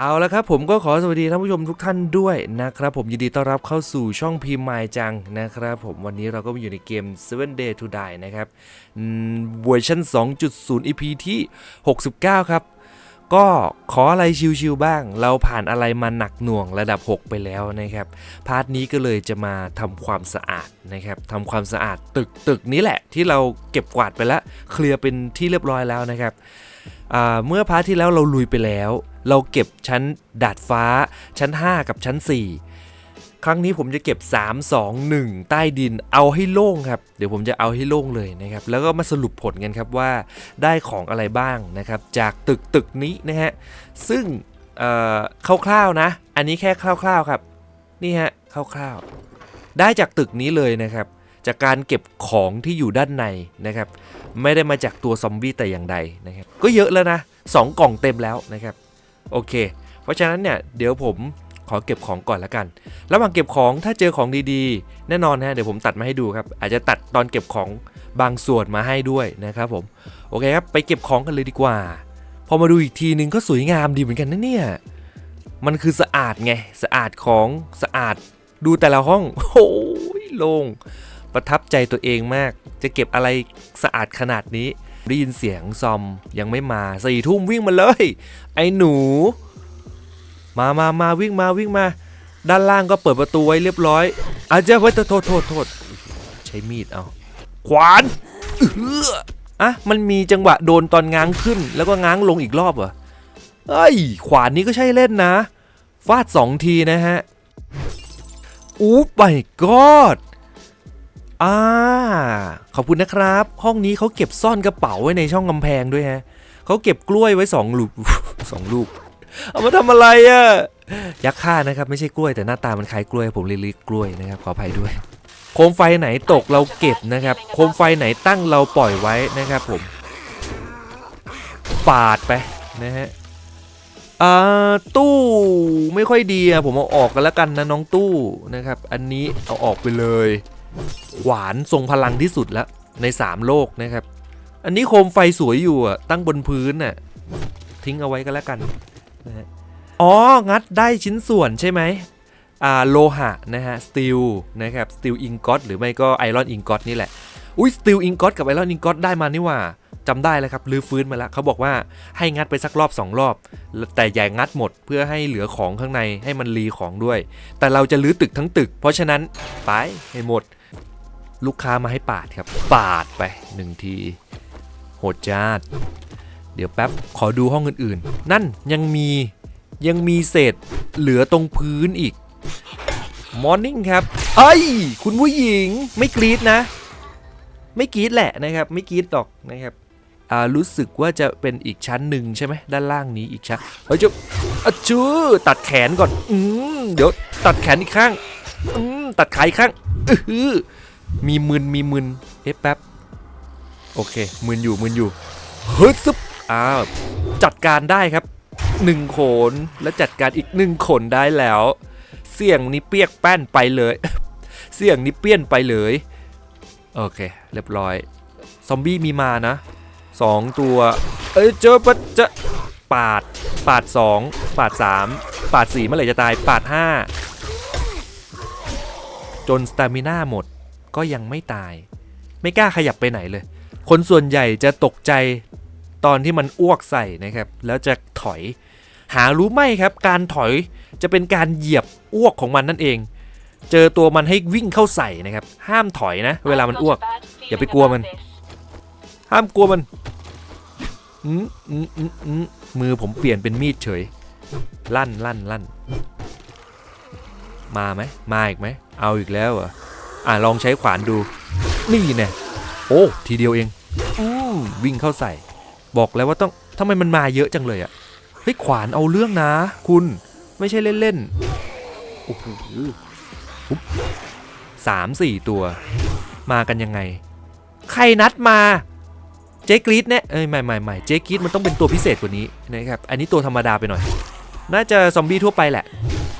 เอาละครับผมก็ขอสวัสดีท่านผู้ชมทุกท่านด้วยนะครับผมยินดีต้อนรับเข้าสู่ช่องพีมายจังนะครับผมวันนี้เราก็มาอยู่ในเกม Seven Day to Die นะครับเวอร์ชัน2.0 EP ที่ 69 ครับ ก็ขออะไรชิวๆบ้าง เราผ่านอะไรมาหนักหน่วงระดับ 6 ไปแล้วนะครับ พาร์ทนี้ก็เลยจะมาทำความสะอาดนะครับทำความสะอาดตึกตึกนี้แหละที่เราเก็บกวาดไปแล้วเคลียร์เป็นที่เรียบร้อยแล้วนะครับเมื่อพาร์ทที่แล้วเราลุยไปแล้ว เราเก็บชั้นดาดฟ้า ชั้น 5 กับชั้น 4 ครั้งนี้ผมจะเก็บ 3 2 1 ใต้ดินเอาให้โล่งครับ เดี๋ยวผมจะเอาให้โล่งเลยนะครับ แล้วก็มาสรุปผลกันครับว่าได้ของอะไรบ้างนะครับ จากตึกตึกนี้นะฮะ ซึ่งคร่าวๆนะ อันนี้แค่คร่าวๆครับ นี่ฮะคร่าวๆ ได้จากตึกนี้เลยนะครับ จากการเก็บของที่อยู่ด้านในนะครับ ไม่ได้มาจากตัวซอมบี้แต่อย่างใดนะครับ ก็เยอะแล้วนะสองกล่องเต็มแล้วนะครับ โอเค เพราะฉะนั้นเนี่ยเดี๋ยวผมขอเก็บของก่อนละกัน ระหว่างเก็บของถ้าเจอของดีๆ แน่นอนฮะเดี๋ยวผมตัดมาให้ดูครับ อาจจะตัดตอนเก็บของบางส่วนมาให้ด้วยนะครับผม โอเคครับ ไปเก็บของกันเลยดีกว่า พอมาดูอีกทีนึงก็สวยงามดีเหมือนกันนะเนี่ย มันคือสะอาดไง สะอาดของสะอาด ดูแต่ละห้อง โอ้ยลง ประทับใจตัวเองมาก จะเก็บอะไรสะอาดขนาดนี้ ได้ยินเสียงซอมยังไม่มาสี่ทุ่มวิ่งมาเลย ไอ้หนู มามามาวิ่งมาวิ่งมา ด้านล่างก็เปิดประตูไว้เรียบร้อย อาจจะไว้โทษโทษโทษโทษใช้มีดเอา ขวานเอออะมันมีจังหวะโดนตอนง้างขึ้น แล้วก็ง้างลงอีกรอบเหรอเอ้ยขวานนี้ก็ใช่เล่นนะ ฟาดสองทีนะฮะอู้ไปกอด อ่าขอบคุณนะครับ ห้องนี้เขาเก็บซ่อนกระเป๋าไว้ในช่องกำแพงด้วยฮะเขาเก็บกล้วยไว้สองลูกสองลูก เอามาทำอะไรอะ่ะยักษ์ฆ่านะครับไม่ใช่กล้วยแต่หน้าตามันคล้ายกล้วยผมเลยเรียกกล้วยนะครับขออภัยด้วย โคมไฟไหนตกเราเก็บนะครับ โคมไฟไหนตั้งเราปล่อยไว้นะครับผม ปาดไปนะฮะอ่าตู้ไม่ค่อยดีอะผมเอาออกกันแล้วกันนะน้องตู้นะครับ อันนี้เอาออกไปเลย ขวานทรงพลังที่สุดแล้วใน 3 โลกนะครับ อันนี้โคมไฟสวยอยู่อะตั้งบนพื้นน่ะทิ้งเอาไว้กันแล้วกันนะฮะอ๋อ งัดได้ชิ้นส่วนใช่ไหมอ่าโลหะนะฮะสตีลนะครับสตีลอิงกอตหรือไม่ก็ไอรอนอิงกอตนี่แหละ อุ้ยสตีลอิงกอตกับไอรอนอิงกอตได้มานี่ว่าจำได้แล้วครับลือฟื้นมาแล้วเขาบอกว่าให้งัดไปสักรอบ 2 รอบ แต่อย่างัดหมดเพื่อให้เหลือของข้างในให้มันรีของด้วย แต่เราจะรื้อตึกทั้งตึก เพราะฉะนั้นไปให้หมด ลูกค้ามาให้ปาดครับ ปาดไปหนึ่งที โหดจ้าด เดี๋ยวแป๊บ ขอดูห้องอื่นๆ นั่นยังมียังมีเศษเหลือตรงพื้นอีก มอร์นิ่งครับ เอ้ย คุณผู้หญิงไม่กรีดนะ ไม่กรีดแหละนะครับ ไม่กรีดหรอกนะครับอ่ารู้สึกว่าจะเป็นอีกชั้นหนึ่งใช่ไหมด้านล่างนี้อีกชั้นเฮ้ยจะอะจื้อตัดแขนก่อน อืมเดี๋ยวตัดแขนอีกข้าง อืมตัดขาอีกข้าง อื้อ มีมึนมีมึนเอ๊ะแป๊บโอเคมึนอยู่มึนอยู่เฮ้ยซึบอ้าวจัดการได้ครับหนึ่งโขนและจัดการอีกหนึ่งขนได้แล้ว เสี่ยงนี้เปียกแป้นไปเลย เสี่ยงนี้เปี้ยนไปเลยโอเค เรียบร้อย ซอมบี้มีมานะสองตัว เอ้ยเจอปะจะปาด ปาดสองปาดสามปาดสี่เมื่อไหร่จะตาย ปาดห้าจนสตามิน่าหมด ก็ยังไม่ตาย ไม่กล้าขยับไปไหนเลย คนส่วนใหญ่จะตกใจตอนที่มันอ้วกใส่นะครับ แล้วจะถอย หารู้ไหมครับ การถอยจะเป็นการเหยียบอ้วกของมันนั่นเอง เจอตัวมันให้วิ่งเข้าใส่นะครับ ห้ามถอยนะ เวลามันอ้วก อย่าไปกลัวมัน ห้ามกลัวมันอืมอืมอืมอืมมือผมเปลี่ยนเป็นมีดเฉย ลั่นลั่นลั่น มาไหมมาอีกไหม เอาอีกแล้วเหรอ อะลองใช้ขวานดู นี่แน่โอ้ทีเดียวเองอืมวิ่งเข้าใส่ บอกแล้วว่าต้องทำไมมันมาเยอะจังเลยอะเฮ้ยขวานเอาเรื่องนะ คุณไม่ใช่เล่นๆโอ้โหสามสี่ตัว มากันยังไง ใครนัดมาเจ๊กรีดเนี่ยเอ้ยไม่ไม่ไม่เจ๊กรีดมันต้องเป็นตัวพิเศษกว่านี้นะครับอันนี้ตัวธรรมดาไปหน่อย น่าจะซอมบี้ทั่วไปแหละ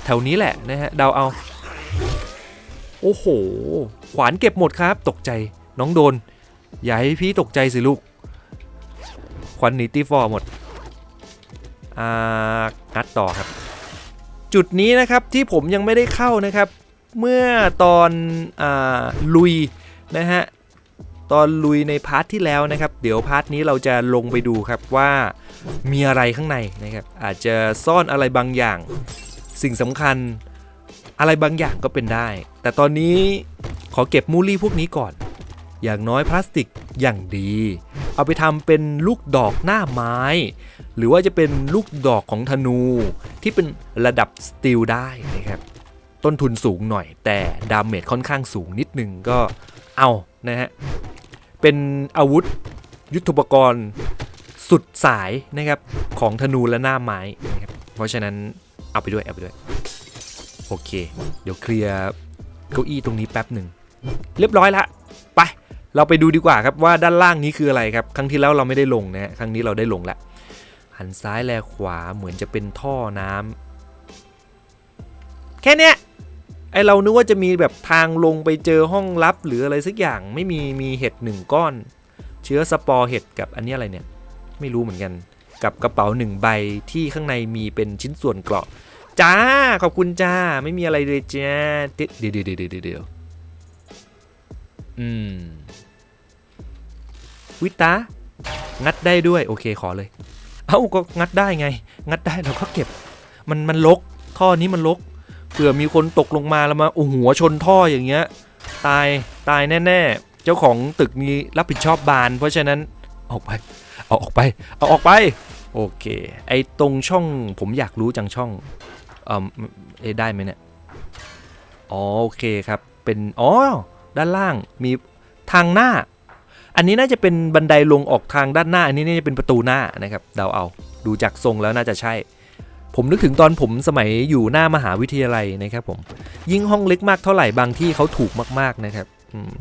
แถวนี้แหละนะฮะเดาเอา อ้โห ขวานเก็บหมดครับ ตกใจน้องโดน อย่าให้พี่ตกใจสิลูก ขวัญหนีตีฟอร์หมด อ่างัดต่อครับ จุดนี้นะครับที่ผมยังไม่ได้เข้านะครับ เมื่อตอนอ่าลุยนะฮะ ตอนลุยในพาร์ทที่แล้วนะครับ เดี๋ยวพาร์ทนี้เราจะลงไปดูครับว่ามีอะไรข้างในนะครับ อาจจะซ่อนอะไรบางอย่าง สิ่งสำคัญ อะไรบางอย่างก็เป็นได้ แต่ตอนนี้ขอเก็บมูลี่พวกนี้ก่อน อย่างน้อยพลาสติกอย่างดี เอาไปทำเป็นลูกดอกหน้าไม้ หรือว่าจะเป็นลูกดอกของธนูที่เป็นระดับสตีลได้นะครับ ต้นทุนสูงหน่อย แต่ดาเมจค่อนข้างสูงนิดนึงก็เอานะฮะ เป็นอาวุธยุทโธปกรณ์สุดสายนะครับของธนูและหน้าไม้นะครับเพราะฉะนั้นเอาไปด้วยเอาไปด้วย โอเค เดี๋ยวเคลียร์เก้าอี้ตรงนี้แป๊บหนึ่ง เรียบร้อยละไป เราไปดูดีกว่าครับว่าด้านล่างนี้คืออะไรครับ ครั้งที่แล้วเราไม่ได้ลงนะครั้งนี้เราได้ลงแล้วหันซ้ายแลขวาเหมือนจะเป็นท่อน้ำแค่เนี้ยไอเรานึกว่าจะมีแบบทางลงไปเจอห้องลับหรืออะไรสักอย่างไม่มีมีเห็ดหนึ่งก้อน เชื้อสปอร์เห็ดกับอันนี้อะไรเนี่ย ไม่รู้เหมือนกัน กับกระเป๋าหนึ่งใบที่ข้างในมีเป็นชิ้นส่วนเกราะ จ้า ขอบคุณจ้า ไม่มีอะไรเลยจ้า เดี๋ยวเดี๋ยวเดี๋ยวเดี๋ยวอืมวิตางัดได้ด้วย โอเคขอเลย เอ้าก็งัดได้ไง งัดได้เราก็เก็บ มันมันลก ท่อนี้มันลกเผื่อมีคนตกลงมาแล้วมาโอ้หัวชนท่ออย่างเงี้ย ตายตายแน่ๆ เจ้าของตึกมีรับผิดชอบบาน เพราะฉะนั้นออกไป เอาออกไป เอาออกไป โอเค ไอตรงช่องผมอยากรู้จังช่อง เออเอได้ไหมเนี่ยอ๋อโอเคครับ เป็นอ๋อด้านล่างมีทางหน้า อันนี้น่าจะเป็นบันไดลงออกทางด้านหน้า อันนี้น่าจะเป็นประตูหน้านะครับเดาเอาดูจากทรงแล้วน่าจะใช่ ผมนึกถึงตอนผมสมัยอยู่หน้ามหาวิทยาลัยนะครับผมยิ่งห้องเล็กมากเท่าไหร่บางที่เขาถูกมากๆนะครับ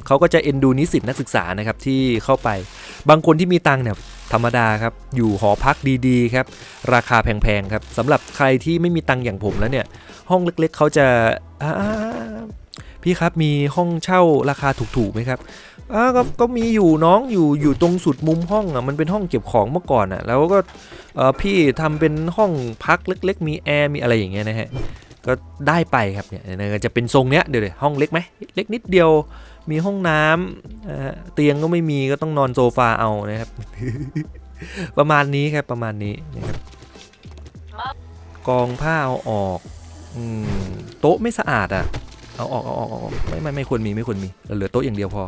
เขาก็จะเอ็นดูนิสิตนักศึกษานะครับที่เข้าไป บางคนที่มีตังเนี่ย ธรรมดาครับ อยู่หอพักดีๆครับ ราคาแพงๆครับสำหรับใครที่ไม่มีตังค์อย่างผมแล้วเนี่ย ห้องเล็กๆเขาจะาพี่ครับมีห้องเช่าราคาถูกๆไหมครับอ่าก็ก็มีอยู่น้องอยู่อยู่ตรงสุดมุมห้องอะมันเป็นห้องเก็บของเมื่อก่อนอะแล้วก็พี่ทำเป็นห้องพักเล็ก ๆ มีแอร์มีอะไรอย่างเงี้ยนะฮะก็ได้ไปครับเนี่ยจะเป็นทรงเนี้ยเดียวเดี๋ยวห้องเล็กไหมเล็กนิดเดียว มีห้องน้ำเตียงก็ไม่มีก็ต้องนอนโซฟาเอานะครับ ประมาณนี้ครับประมาณนี้นะครับกองผ้าเอาออกอโต๊ะไม่สะอาดอะเอาออกเอาออกเอาออกไม่ไม่ไม่ควรมีไม่ควรมีเราเหลือโต๊ะอย่างเดียวพอ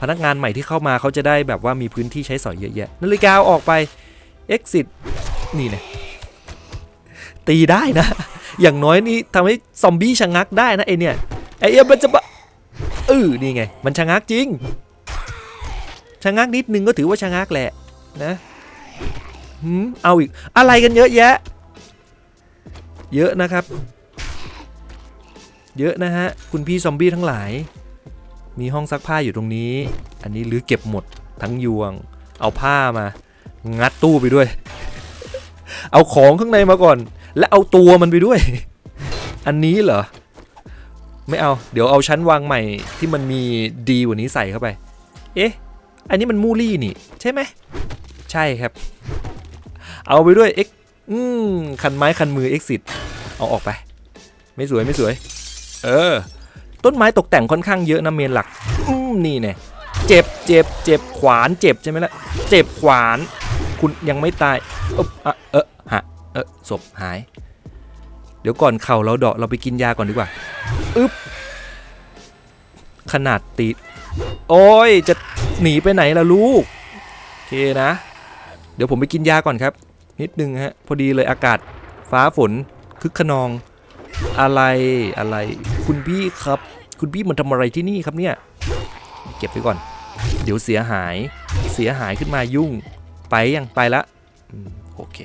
พนักงานใหม่ที่เข้ามาเขาจะได้แบบว่ามีพื้นที่ใช้สอยเยอะแยะนาฬิกาเอาออกไป exit นี่เนี่ยตีได้นะ อย่างน้อยนี่ทำให้ซอมบี้ชะงักได้นะไอเนี่ยไอเอียมันจะบะ เออนี่ไง มันชะงักจริง ชะงักนิดนึงก็ถือว่าชะงักแหละนะหืมเอาอีก อะไรกันเยอะแยะ เยอะนะครับ เยอะนะฮะ คุณพี่ซอมบี้ทั้งหลาย มีห้องซักผ้าอยู่ตรงนี้ อันนี้รื้อเก็บหมดทั้งยวง เอาผ้ามา งัดตู้ไปด้วย เอาของข้างในมาก่อน และเอาตัวมันไปด้วย อันนี้เหรอ ไม่เอา เดี๋ยวเอาชั้นวางใหม่ที่มันมีดีกว่านี้ใส่เข้าไป เอ๊ะ อันนี้มันมูลี่นี่ ใช่ไหม ใช่ครับ เอาไปด้วย X อืมคันไม้คันมือ exit เอาออกไป ไม่สวยไม่สวย เออ ต้นไม้ตกแต่งค่อนข้างเยอะนะเมนหลัก อืมนี่เนี่ยเจ็บเจ็บเจ็บขวานเจ็บใช่ไหมล่ะ เจ็บขวาน คุณยังไม่ตายเอออะเออฮะเออศพหาย ดี๋ยวก่อนเข่าเราเดาะเราไปกินยาก่อนดีกว่าอึ๊บขนาดติด โอ้ยจะหนีไปไหนล่ะลูกโอเคนะ เดี๋ยวผมไปกินยาก่อนครับ นิดนึงฮะ พอดีเลยอากาศฟ้าฝนคึกขนองอะไรอะไรคุณพี่ครับ คุณพี่มันทำอะไรที่นี่ครับเนี่ย เก็บไว้ก่อน เดี๋ยวเสียหายเสียหายขึ้นมายุ่ง ไปยังไปละโอเค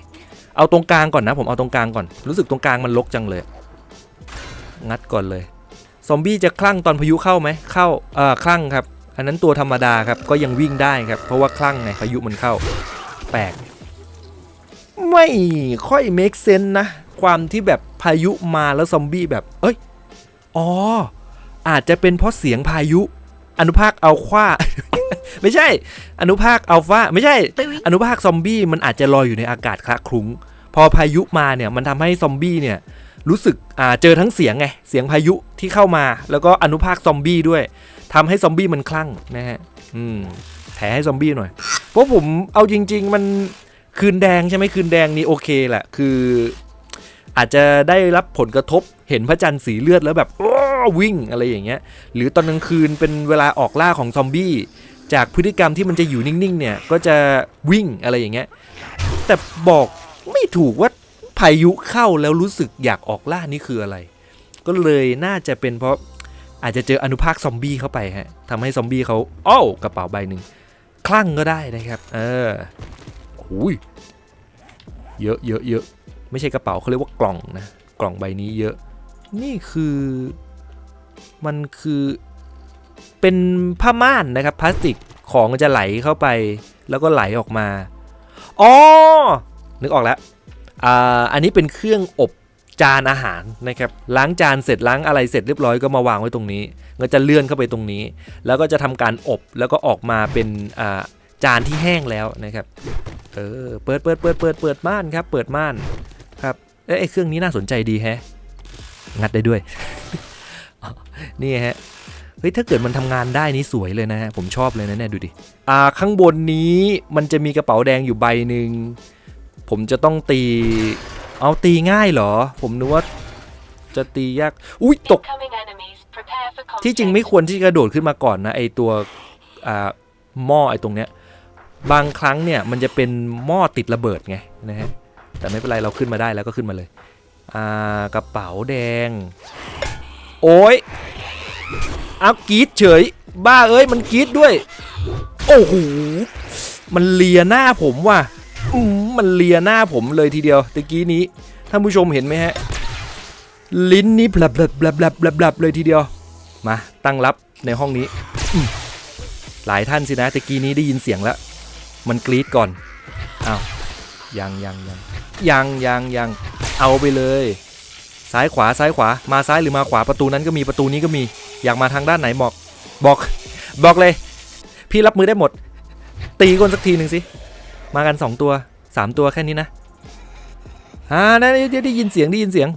เอาตรงกลางก่อนนะผมเอาตรงกลางก่อน รู้สึกตรงกลางมันลกจังเลย งัดก่อนเลยซอมบี้จะคลั่งตอนพายุเข้าไหมเข้าเอ่อคลั่งครับ อันนั้นตัวธรรมดาครับก็ยังวิ่งได้ครับ เพราะว่าคลั่งไงพายุมันเข้าแปลกไม่ค่อย make sense นะ ความที่แบบพายุมาแล้วซอมบี้แบบ เอ้ยอ๋ออาจจะเป็นเพราะเสียงพายุ อนุภาคอัลควาไม่ใช่ อนุภาคอัลฟาไม่ใช่ อนุภาคซอมบี้มันอาจจะลอยอยู่ในอากาศคละคลุ้ง พอพายุมาเนี่ยมันทำให้ซอมบี้เนี่ยรู้สึกอ่าเจอทั้งเสียงไง เสียงพายุที่เข้ามา แล้วก็อนุภาคซอมบี้ด้วยทำให้ซอมบี้มันคลั่งนะฮะอืมแถให้ซอมบี้หน่อย เพราะผมเอาจริง ๆ มันคืนแดงใช่ไหมคืนแดงนี่โอเคแหละคือ อาจจะได้รับผลกระทบเห็นพระจันทร์สีเลือดแล้วแบบโอ้ วิ่งอะไรอย่างเงี้ย หรือตอนกลางคืนเป็นเวลาออกล่าของซอมบี้จากพฤติกรรมที่มันจะอยู่นิ่งๆเนี่ยก็จะวิ่งอะไรอย่างเงี้ย แต่บอกไม่ถูกว่าพายุเข้าแล้วรู้สึกอยากออกล่านี่คืออะไร ก็เลยน่าจะเป็นเพราะอาจจะเจออนุภาคซอมบี้เข้าไปฮะทำให้ซอมบี้เขาอ้าวกระเป๋าใบหนึ่งคลั่งก็ได้นะครับ เออโอ้ยเยอะเยอะเยอะไม่ใช่กระเป๋าเขาเรียกว่ากล่องนะ กล่องใบนี้เยอะ นี่คือ มันคือเป็นผ้าม่านนะครับพลาสติกของจะไหลเข้าไปแล้วก็ไหลออกมาอ๋อนึกออกแล้วอ่าอันนี้เป็นเครื่องอบจานอาหารนะครับล้างจานเสร็จล้างอะไรเสร็จเรียบร้อยก็มาวางไว้ตรงนี้ก็จะเลื่อนเข้าไปตรงนี้ แล้วก็จะทำการอบแล้วก็ออกมาเป็นอ่าจานที่แห้งแล้วนะครับเออเปิดเปิดเปิดเปิดเปิดม่านครับเปิดม่านครับเออ้เครื่องนี้น่าสนใจดีแฮะงัดได้ด้วย นี่ฮะเฮ้ยถ้าเกิดมันทำงานได้นี่สวยเลยนะฮะผมชอบเลยนะเนี่ยดูดิอ่าข้างบนนี้มันจะมีกระเป๋าแดงอยู่ใบหนึ่งผมจะต้องตีเอาตีง่ายเหรอ ผมนึกว่าจะตียากอุ้ยตก Incoming enemies. Prepare for ที่จริงไม่ควรที่จะกระโดดขึ้นมาก่อนนะไอตัวอ่าหม้อไอตรงเนี้ยบางครั้งเนี่ยมันจะเป็นหม้อติดระเบิดไงนะฮะแต่ไม่เป็นไรเราขึ้นมาได้แล้วก็ขึ้นมาเลยอ่ากระเป๋าแดง โอ้ยเอากรีดเฉย บ้าเอ้ยมันกรีดด้วย โอ้โหมันเลียหน้าผมว่ะมันเลียหน้าผมเลยทีเดียวตะกี้นี้ท่านผู้ชมเห็นไหมฮะ ลิ้นนี่บลับๆบลับๆบลับๆบลับๆบลับเลยทีเดียว มาตั้งรับในห้องนี้ หลายท่านสินะตะกี้นี้ได้ยินเสียงแล้ว มันกรีดก่อนอ้าวยังยังยังยังยังยังเอาไปเลย ซ้ายขวาซ้ายขวามาซ้ายหรือมาขวาประตูนั้นก็มีประตูนี้ก็มี อยากมาทางด้านไหนบอกบอก บอกเลย พี่รับมือได้หมด ตีก้นสักทีหนึ่งสิ มากันสองตัวสามตัวแค่นี้นะอ่าได้ได้ได้ยินเสียงได้ยินเสียง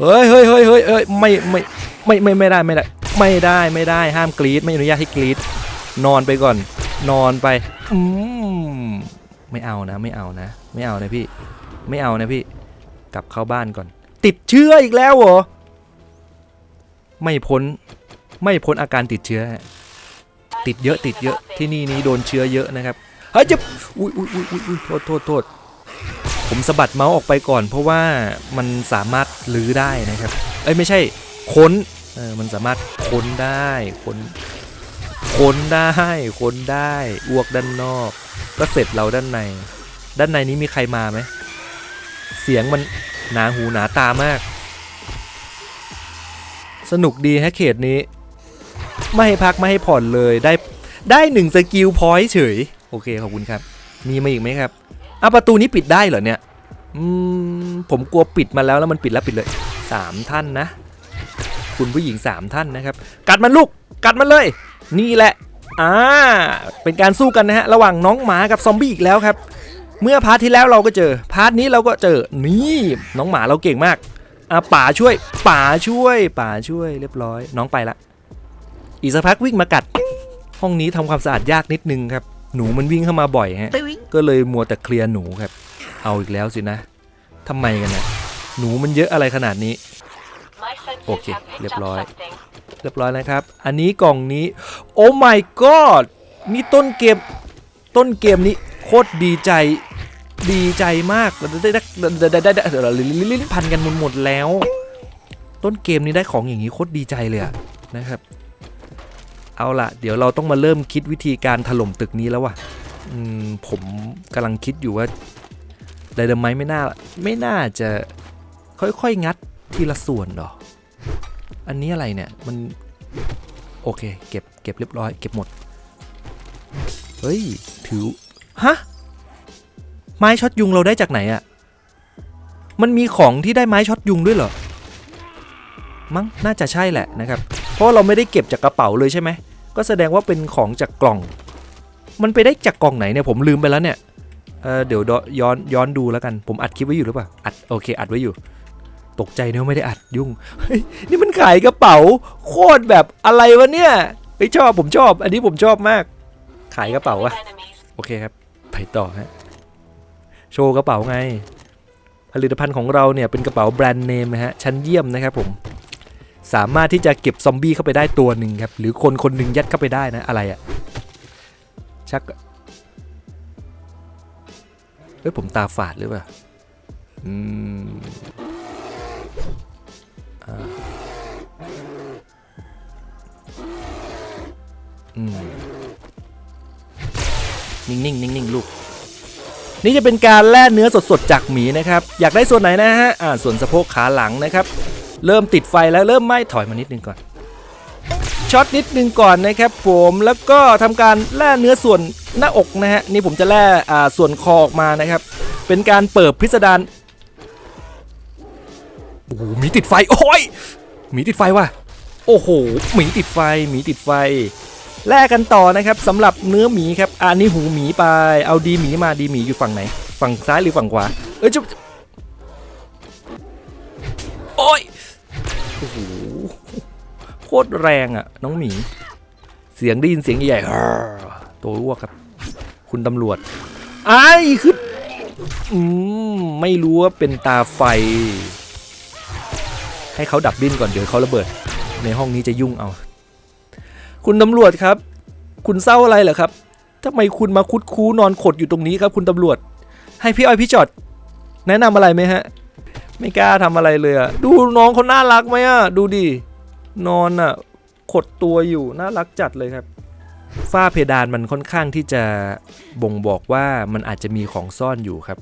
เฮ้ยเฮ้ยเฮ้ยเฮ้ยเฮ้ยไม่ไม่ไม่ไม่ไม่ได้ไม่ได้ ไม่ได้ไม่ได้ห้ามกรีดไม่อนุญาตให้กรีดนอนไปก่อน นอนไปอืมไม่เอานะ ไม่เอานะ ไม่เอานะพี่ ไม่เอานะพี่ กลับเข้าบ้านก่อน ติดเชื้ออีกแล้วเหรอ ไม่พ้น ไม่พ้นอาการติดเชื้อ ติดเยอะติดเยอะ ที่นี่นี้โดนเชื้อเยอะนะครับ เฮ้ยจะอุ้ยอุ้ยอุ้ยอุ้ยโทษโทษโทษผมสะบัดเมาส์ออกไปก่อน เพราะว่ามันสามารถลื้อได้นะครับ เอ้ยไม่ใช่ค้น เออ มันสามารถค้นได้ค้นค้นได้ค้นได้อวกด้านนอก ก็เสร็จเราด้านใน ด้านในนี้มีใครมาไหมเสียงมัน หนาหูหนาตามาก สนุกดีฮะเขตนี้ ไม่ให้พักไม่ให้ผ่อนเลยได้ได้หนึ่งสกิลพอยต์เฉย โอเคขอบคุณครับ มีมาอีกไหมครับอะประตูนี้ปิดได้เหรอเนี่ยอืมผมกลัวปิดมาแล้วแล้วมันปิดแล้วปิดเลยสามท่านนะ คุณผู้หญิงสามท่านนะครับ กัดมันลูกกัดมันเลย นี่แหละอ่าเป็นการสู้กันนะฮะ ระหว่างน้องหมากับซอมบี้อีกแล้วครับ เมื่อพาร์ทที่แล้วเราก็เจอ พาร์ทนี้เราก็เจอ นี่ น้องหมาเราเก่งมากอะป่าช่วย ป่าช่วย ป่าช่วยเรียบร้อย น้องไปละ อีกสักพักวิ่งมากัด ห้องนี้ทำความสะอาดยากนิดนึงครับ หนูมันวิ่งเข้ามาบ่อยฮะ ก็เลยมัวแต่เคลียร์หนูครับ เอาอีกแล้วสินะทำไมกันนะหนูมันเยอะอะไรขนาดนี้ My senses Okay, have picked เรียบ up ร้อย something. เรียบร้อยนะครับ อันนี้กล่องนี้ โอ้ my god นี่ต้นเกม ต้นเกมนี้โคตรดีใจ ดีใจมากได้ได้ได้ได้ได้ได้ได้ลิ้นพันกันหมดหมดแล้ว ต้นเกมนี้ได้ของอย่างนี้โคตรดีใจเลยอะนะครับ เอาล่ะ เดี๋ยวเราต้องมาเริ่มคิดวิธีการถล่มตึกนี้แล้วว่ะผมกำลังคิดอยู่ว่าไดเดอร์ไมไม่น่าไม่น่าจะค่อยๆงัดทีละส่วนหรอ อันนี้อะไรเนี่ยมันโอเค เก็บเก็บเรียบร้อย เก็บหมด เฮ้ย ถือ ฮะ ไม้ช็อตยุงเราได้จากไหนอะมันมีของที่ได้ไม้ช็อตยุงด้วยเหรอ มั้งน่าจะใช่แหละนะครับ เพราะเราไม่ได้เก็บจากกระเป๋าเลยใช่ไหม ก็แสดงว่าเป็นของจากกล่อง มันไปได้จากกล่องไหนเนี่ยผมลืมไปแล้วเนี่ย เออเดี๋ยวดย้อนย้อนดูแล้วกัน ผมอัดคลิปไว้อยู่หรือเปล่า อัดโอเค อัดไว้อยู่ ตกใจเนอะไม่ได้อัดยุ่ง นี่มันขายกระเป๋า โคตรแบบอะไรวะเนี่ยไปชอบผมชอบ อันนี้ผมชอบมาก ขายกระเป๋าอะโอเคครับ ไปต่อฮะ โชว์กระเป๋าไง ผลิตภัณฑ์ของเราเนี่ยเป็นกระเป๋าแบรนด์เนมนะฮะชั้นเยี่ยมนะครับผม สามารถที่จะเก็บซอมบี้เข้าไปได้ตัวหนึ่งครับ หรือคนคนหนึ่งยัดเข้าไปได้นะอะไรอะชักเฮ้ยผมตาฝาดหรือเปล่าอืมอ่าอืมนิ่งๆนิ่งๆลูก นี่จะเป็นการแล่เนื้อสดๆจากหมีนะครับ อยากได้ส่วนไหนนะฮะอ่าส่วนสะโพกขาหลังนะครับ เริ่มติดไฟแล้วเริ่มไหม้ถอยมานิดนึงก่อนช็อตนิดนึงก่อนนะครับผมแล้วก็ทำการแล่เนื้อส่วนหน้าอกนะฮะนี่ผมจะแล่อ่าส่วนคอออกมานะครับ เป็นการเปิดพิสดารโอ้โหหมีติดไฟโอ้ยหมีติดไฟว่ะโอ้โหหมีติดไฟหมีติดไฟ แลกกันต่อนะครับสำหรับเนื้อหมีครับอันนี้หูหมีไป เอาดีหมีมาดีหมีอยู่ฝั่งไหน ฝั่งซ้ายหรือฝั่งขวา เอ้ยจุ๊บโอ้ยโอ้โหโคตรแรงอะ น้องหมี เสียงได้ยินเสียงใหญ่ตัวรั่วครับ คุณตำรวจไอ้คืออืมไม่รู้ว่าเป็นตาไฟ ให้เขาดับดิ้นก่อนเดี๋ยวเขาระเบิด ในห้องนี้จะยุ่งเอา คุณตำรวจครับ คุณเศร้าอะไรเหรอครับทำไมคุณมาคุดคูนอนขดอยู่ตรงนี้ครับ คุณตำรวจ ให้พี่อ้อยพี่จอด แนะนำอะไรไหมฮะ ไม่กล้าทำอะไรเลยอะดูน้องเขาน่ารักไหมอะดูดินอนอะขดตัวอยู่น่ารักจัดเลยครับ ฝ้าเพดานมันค่อนข้างที่จะบ่งบอกว่ามันอาจจะมีของซ่อนอยู่ครับ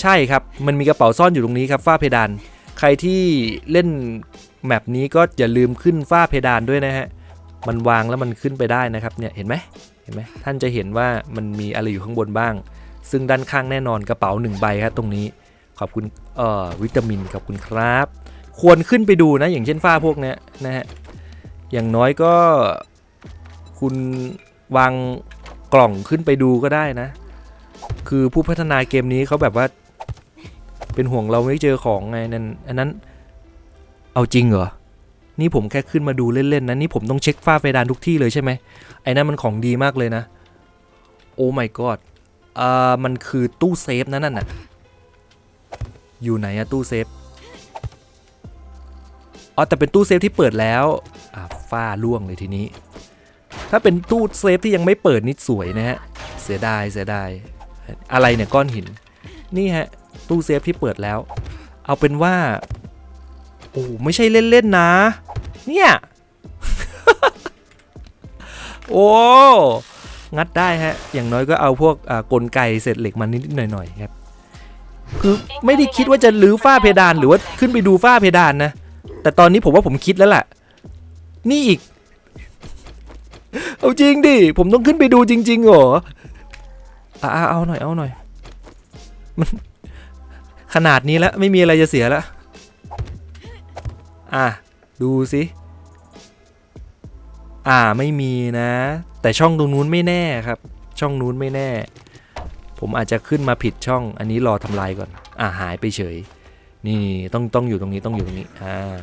ใช่ครับ มันมีกระเป๋าซ่อนอยู่ตรงนี้ครับฝ้าเพดาน ใครที่เล่น แมปนี้ก็อย่าลืมขึ้นฝ้าเพดานด้วยนะฮะ มันวางแล้วมันขึ้นไปได้นะครับเนี่ยเห็นไหมเห็นไหมท่านจะเห็นว่ามันมีอะไรอยู่ข้างบนบ้าง ซึ่งด้านข้างแน่นอนกระเป๋าหนึ่งใบครับตรงนี้ขอบคุณเอ่อวิตามินขอบคุณครับ ควรขึ้นไปดูนะอย่างเช่นฝ้าพวกเนี้ยนะฮะอย่างน้อยก็คุณวางกล่องขึ้นไปดูก็ได้นะ คือผู้พัฒนาเกมนี้เขาแบบว่า เป็นห่วงเราไม่เจอของไงนั่นอันนั้น เอาจริงเหรอ นี่ผมแค่ขึ้นมาดูเล่นๆนะนี่ผมต้องเช็คฝ้าเพดานทุกที่เลยใช่ไหมไอ้นั่นมันของดีมากเลยนะ โอ้ my god อ่ามันคือตู้เซฟนั่นน่ะ อยู่ไหนอะตู้เซฟ อ๋อแต่เป็นตู้เซฟที่เปิดแล้ว อ่าฝ้าล่วงเลยทีนี้ ถ้าเป็นตู้เซฟที่ยังไม่เปิดนี่สวยนะฮะ เสียดายเสียดาย อะไรเนี่ยก้อนหิน นี่ฮะตู้เซฟที่เปิดแล้ว เอาเป็นว่า อ้ไม่ใช่เล่นๆนะ เนี่ย โอ้งัดได้ฮะ อย่างน้อยก็เอาพวกกลไกเศษเหล็กมานิดๆหน่อยๆครับ คือไม่ได้คิดว่าจะรื้อฝ้าเพดานหรือว่าขึ้นไปดูฝ้าเพดานนะ แต่ตอนนี้ผมว่าผมคิดแล้วล่ะ นี่อีก เอาจริงดิ ผมต้องขึ้นไปดูจริงๆเหรออะเอาหน่อยเอาหน่อย มันขนาดนี้แล้วไม่มีอะไรจะเสียแล้ว อะ ดูสิอ่าไม่มีนะ แต่ช่องตรงนู้นไม่แน่ครับ ช่องนู้นไม่แน่ ผมอาจจะขึ้นมาผิดช่อง อันนี้รอทำลายก่อน อ่าหายไปเฉย นี่ต้องต้องอยู่ตรงนี้ต้องอยู่ตรงนี้อ่า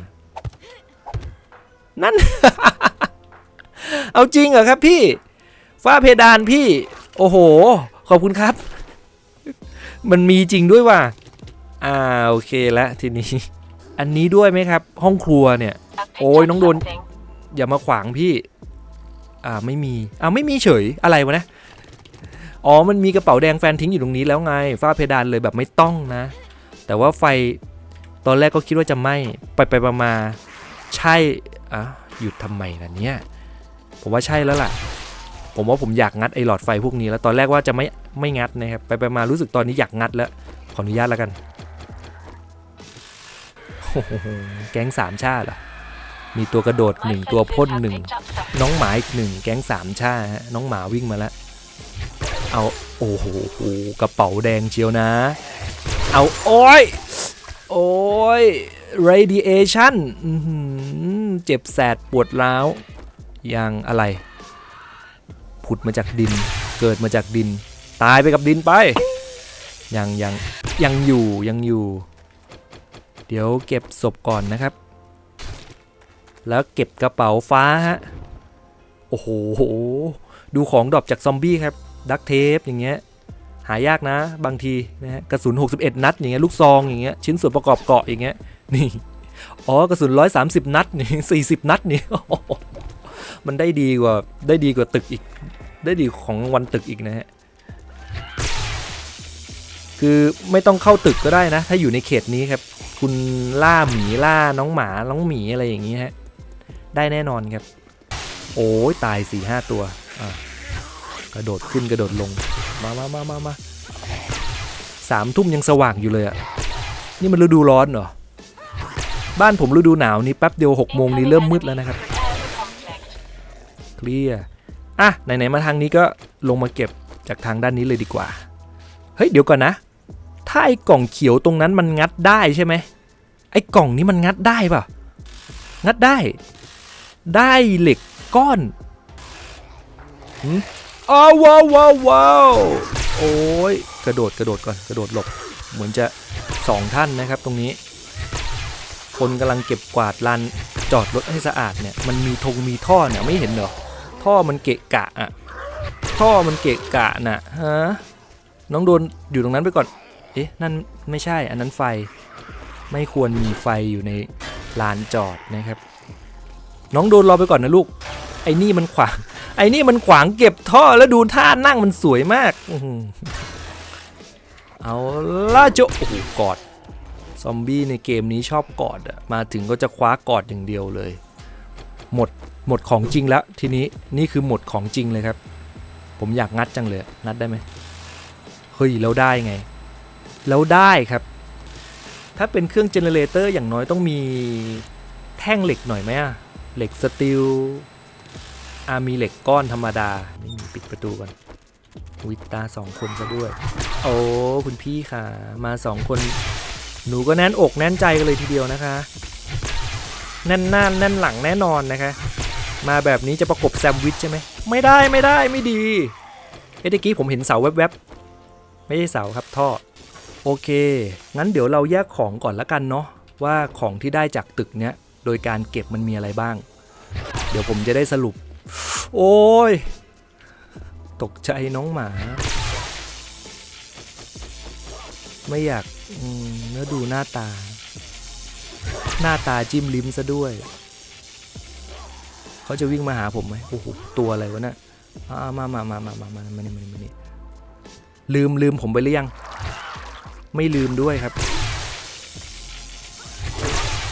นั่น เอาจริงเหรอครับพี่ฝ้าเพดานพี่ โอ้โห ขอบคุณครับ มันมีจริงด้วยว่ะอ่าโอเคแล้วทีนี้ อันนี้ด้วยไหมครับ ห้องครัวเนี่ย I've picked Ôi, up nóng đồn. something. อย่ามาขวางพี่ อ่าไม่มีอ่าไม่มีเฉยอะไรวะนะอ๋อมันมีกระเป๋าแดงแฟนทิ้งอยู่ตรงนี้แล้วไงฝ้าเพดานเลยแบบไม่ต้องนะ แต่ว่าไฟตอนแรกก็คิดว่าจะไหม้ไปไปมามาใช่อะหยุดทำไมล่ะเนี่ยผมว่าใช่แล้วล่ะ ผมว่าผมอยากงัดไอ้หลอดไฟพวกนี้แล้วตอนแรกว่าจะไม่ไม่งัดนะครับไปไปมารู้สึกตอนนี้อยากงัดแล้วขออนุญาตแล้วกันโอ้โห แก๊งสามชาติเหรอ มีตัวกระโดดหนึ่งตัวพ่นหนึ่งน้องหมาอีกหนึ่งแก๊งสามชาติฮะน้องหมาวิ่งมาแล้ว เอาโอ้โหกระเป๋าแดงเชียวนะ เอาโอ้ยโอ้ย radiation เจ็บแสบปวดร้าวอย่างอะไร ผุดมาจากดิน เกิดมาจากดิน ตายไปกับดินไป ยังยังยังอยู่ยังอยู่ เดี๋ยวเก็บศพก่อนนะครับ แล้วเก็บกระเป๋าฟ้าฮะ โอ้โห ดูของดรอปจากซอมบี้ครับ ดักเทปอย่างเงี้ย หายากนะบางทีนะฮะ กระสุน 61 นัดอย่างเงี้ย ลูกซองอย่างเงี้ย ชิ้นส่วนประกอบเกาะอย่างเงี้ย นี่ อ๋อ กระสุน 130 นัดนี่40 นัดนี่ มันได้ดีกว่า ได้ดีกว่าตึกอีก ได้ดีของวันตึกอีกนะฮะ คือไม่ต้องเข้าตึกก็ได้นะ ถ้าอยู่ในเขตนี้ครับ คุณล่าหมีล่าน้องหมาน้องหมีอะไรอย่างนี้ฮะ ได้แน่นอนครับ โอ้ยตายสี่ห้าตัวอะกระโดดขึ้นกระโดดลง มามามามามาสามทุ่มยังสว่างอยู่เลยอะนี่มันฤดูร้อนเหรอ บ้านผมฤดูหนาวนี่แป๊บเดียวหกโมงนี่เริ่มมืดแล้วนะครับ เคลียร์ อะ ไหน ๆ มาทางนี้ก็ลงมาเก็บจากทางด้านนี้เลยดีกว่า เฮ้ย เดี๋ยวก่อนนะ ถ้าไอ้กล่องเขียวตรงนั้นมันงัดได้ใช่ไหมไอ้กล่องนี้มันงัดได้ป่ะงัดได้ ได้เหล็กก้อนหืมอ้าวว้าวว้าวโอ้ยกระโดดกระโดดก่อนกระโดดหลบ เหมือนจะสองท่านนะครับตรงนี้ คนกำลังเก็บกวาดลานจอดรถให้สะอาดเนี่ยมันมีธงมีท่อเนี่ยไม่เห็นเหรอท่อมันเกะกะอะท่อมันเกะกะน่ะฮะน้องโดนอยู่ตรงนั้นไปก่อน เอ๊ะ นั่นไม่ใช่ อันนั้นไฟ ไม่ควรมีไฟอยู่ในลานจอดนะครับ น้องโดนรอไปก่อนนะลูก ไอ้นี่มันขวาง ไอ้นี่มันขวางเก็บท่อแล้วดูท่านั่งมันสวยมาก เอาล่าโจโอ้โหกอด ซอมบี้ในเกมนี้ชอบกอดอะมาถึงก็จะคว้ากอดอย่างเดียวเลย หมด หมดของจริงแล้ว ทีนี้ นี่คือหมดของจริงเลยครับ ผมอยากงัดจังเลย งัดได้ไหมเฮ้ยแล้วได้ไง แล้วได้ครับ ถ้าเป็นเครื่องเจเนเรเตอร์อย่างน้อยต้องมีแท่งเหล็กหน่อยไหมอะเหล็กสตีลอามีเหล็กก้อนธรรมดาไม่มีปิดประตูก่อนวิตาสองคนซะด้วย โอ้คุณพี่ค่ะ มาสองคน หนูก็แน่นอกแน่นใจกันเลยทีเดียวนะคะ แน่นหน้าแน่นหลังแน่นอนนะคะ มาแบบนี้จะประกบแซมวิชใช่ไหม ไม่ได้ไม่ได้ไม่ดีเอ้ตะกี้ผมเห็นเสาแวบๆ ไม่ใช่เสาครับท่อ โอเค งั้นเดี๋ยวเราแยกของก่อนละกันเนาะว่าของที่ได้จากตึกเนี้ยโดยการเก็บมันมีอะไรบ้าง เดี๋ยวผมจะได้สรุป โอ้ย ตกใจน้องหมา ไม่อยากอืมแล้วดูหน้าตา หน้าตาจิ้มลิ้มซะด้วย เขาจะวิ่งมาหาผมไหมโอ้โห ตัวอะไรวะเนะ่ะอ่ามามามามามามามานี่มานี่มานี่ลืมลืมผมไปหรือยัง ไม่ลืมด้วยครับ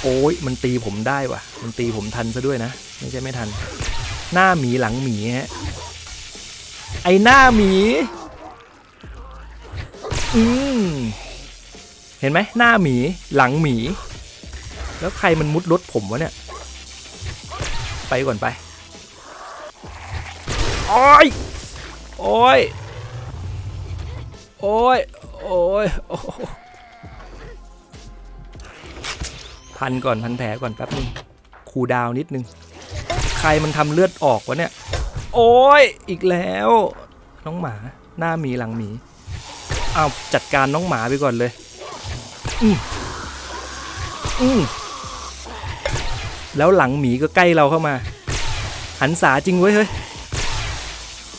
โอ้ยมันตีผมได้ว่ะ มันตีผมทันซะด้วยนะ ไม่ใช่ไม่ทัน หน้าหมีหลังหมีฮะไอหน้าหมี อืมเห็นไหมหน้าหมีหลังหมี แล้วใครมันมุดรถผมวะเนี่ย ไปก่อนไปโอ้ยโอ้ยโอ้ย โอ้ยโอ้พันก่อนพันแผลก่อนแป๊บนึงคูดาวน์นิดนึง ใครมันทำเลือดออกวะเนี่ย โอ้ย อีกแล้ว น้องหมาหน้าหมีหลังหมีเอาจัดการน้องหมาไปก่อนเลย อืมอืมแล้วหลังหมีก็ใกล้เราเข้ามา หันษาจริงเว้ยเฮ้ย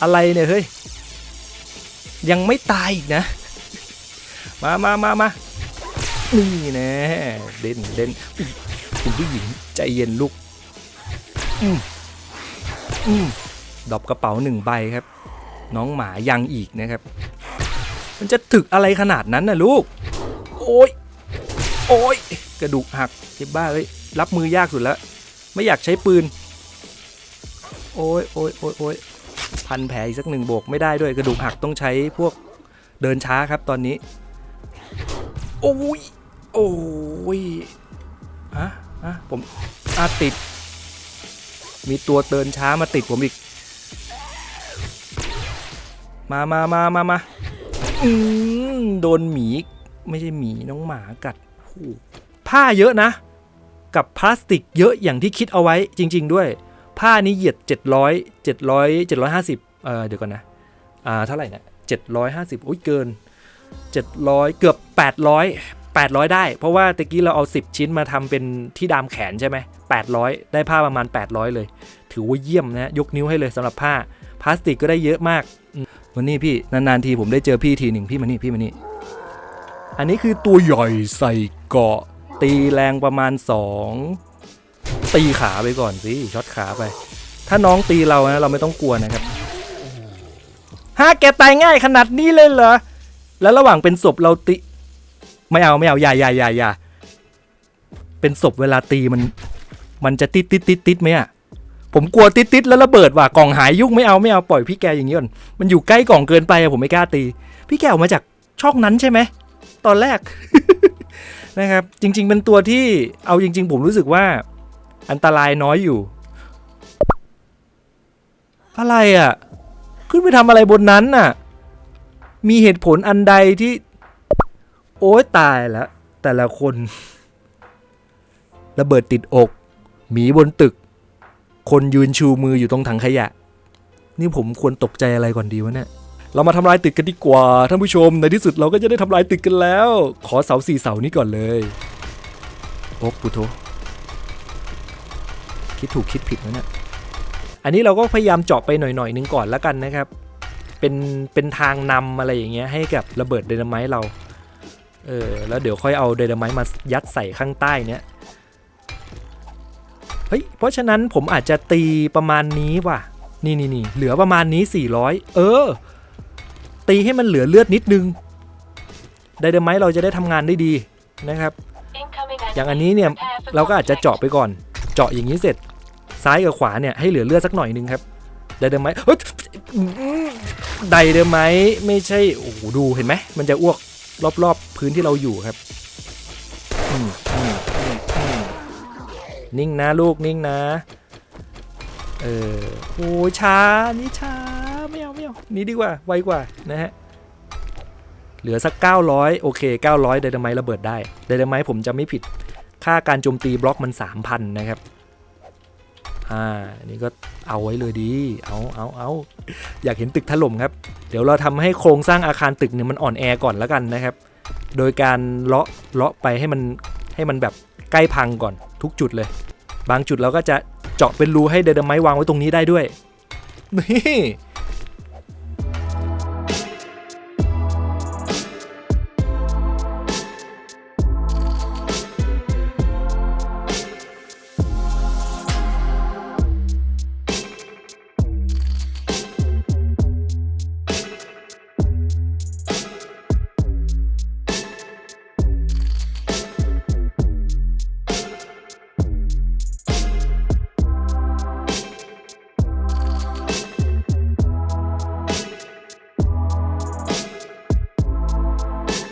อะไรเนี่ยเฮ้ย ยังไม่ตายอีกนะ มามามามานี่แน่เด่นเด่นคุณผู้หญิงใจเย็นลูกอืมอืมดอปกระเป๋าหนึ่งใบครับ น้องหมายังอีกนะครับ มันจะถึกอะไรขนาดนั้นนะลูก โอ้ยโอ้ยกระดูกหักเจ็บบ้าเอ้ยรับมือยากสุดแล้วไม่อยากใช้ปืน โอ้ยโอ้ยโอ้ยโอ้ยพันแผลอีกสักหนึ่งโบกไม่ได้ด้วยกระดูกหักต้องใช้พวกเดินช้าครับตอนนี้ โอ้ย โอ้ยอะอะผมอาติด มีตัวเดินช้ามาติดผมอีก มามามามามาอืมโดนหมี ไม่ใช่หมีน้องหมากัดผ้าเยอะนะ กับพลาสติกเยอะอย่างที่คิดเอาไว้จริง ๆ ด้วย ผ้านี้เหยียด 700 700 750เออเดี๋ยวก่อนนะ อ่า เท่าไหร่นะ750โอ้ยเกิน 700 เกือบ 800 800 ได้ เพราะว่าตะกี้เราเอา 10 ชิ้นมาทำเป็นที่ดามแขนใช่ไหม800 ได้ผ้าประมาณ 800 เลย ถือว่าเยี่ยมนะยกนิ้วให้เลยสำหรับผ้าพลาสติกก็ได้เยอะมากวันนี้พี่นานๆทีผมได้เจอพี่ทีหนึ่งพี่มานี่พี่มานี่อันนี้คือตัวใหญ่ใส่เกาะ ตีแรงประมาณ 2 ตีขาไปก่อนสิช็อตขาไป ถ้าน้องตีเรานะเราไม่ต้องกลัวนะครับฮะแกตายง่ายขนาดนี้เลยเหรอ แล้วระหว่างเป็นศพเราตีไม่เอาไม่เอาอย่าอย่าอย่าอย่าเป็นศพเวลาตีมัน มันจะติดติดติดติดไหมอะผมกลัวติดติดแล้วระเบิดว่ะกล่องหายยุ่งไม่เอาไม่เอาปล่อยพี่แกอย่างนี้ก่อนมันอยู่ใกล้กล่องเกินไปอะผมไม่กล้าตี พี่แกออกมาจากช่องนั้นใช่ไหมตอนแรกนะครับ จริง ๆ เป็นตัวที่เอาจริง ๆ ผมรู้สึกว่า อันตรายน้อยอยู่ อะไรอะ ขึ้นไปทำอะไรบนนั้นน่ะ มีเหตุผลอันใดที่ โอ้ยตายแล้วแต่ละคน ระเบิดติดอก หมีบนตึก คนยืนชูมืออยู่ตรงถังขยะ นี่ผมควรตกใจอะไรก่อนดีวะเนี่ยเรามาทำลายตึกกันดีกว่าท่านผู้ชมในที่สุดเราก็จะได้ทำลายตึกกันแล้ว ขอเสาสี่เสานี้ก่อนเลยโอ๊ปุโทคิดถูกคิดผิดนะเนี่ยอันนี้เราก็พยายามเจาะไปหน่อยๆนึงก่อนแล้วกันนะครับ เป็นเป็นทางนำอะไรอย่างเงี้ยให้กับระเบิดไดนาไมต์เรา เออแล้วเดี๋ยวค่อยเอาไดนาไมต์มายัดใส่ข้างใต้เนี้ยเฮ้ยเพราะฉะนั้นผมอาจจะตีประมาณนี้ว่ะ นี่นี่นี่เหลือประมาณนี้ 400 เออ ตีให้มันเหลือเลือดนิดนึงไดนาไมต์เราจะได้ทำงานได้ดีนะครับ Incoming อย่างอันนี้เนี่ยเราก็อาจจะเจาะไปก่อน เจาะอย่างนี้เสร็จซ้ายกับขวาเนี่ยให้เหลือเลือดสักหน่อยนึงครับไดเดอร์ไมต์เฮ้ย ไดเดอร์ไมไม่ใช่โอ้โหดูเห็นไหมมันจะอ้วกรอบๆพื้นที่เราอยู่ครับนิ่งนะลูกนิ่งนะ เออโอ้ยช้านี่ช้าไม่เอาไม่เอานี่ดีกว่าไวกว่านะฮะเหลือสัก 900 โอเค 900ไดเดอร์ไมต์ระเบิดได้ไดเดอร์ไมต์ผมจะไม่ผิดค่าการโจมตีบล็อกมัน 3,000 นะครับ อ่านี่ก็เอาไว้เลยดี เอาเอาเอาอยากเห็นตึกถล่มครับ เดี๋ยวเราทำให้โครงสร้างอาคารตึกเนี่ยมันอ่อนแอก่อนแล้วกันนะครับ โดยการเลาะเลาะไปให้มันให้มันแบบใกล้พังก่อนทุกจุดเลย บางจุดเราก็จะเจาะเป็นรูให้เดดไม้วางไว้ตรงนี้ได้ด้วยนี่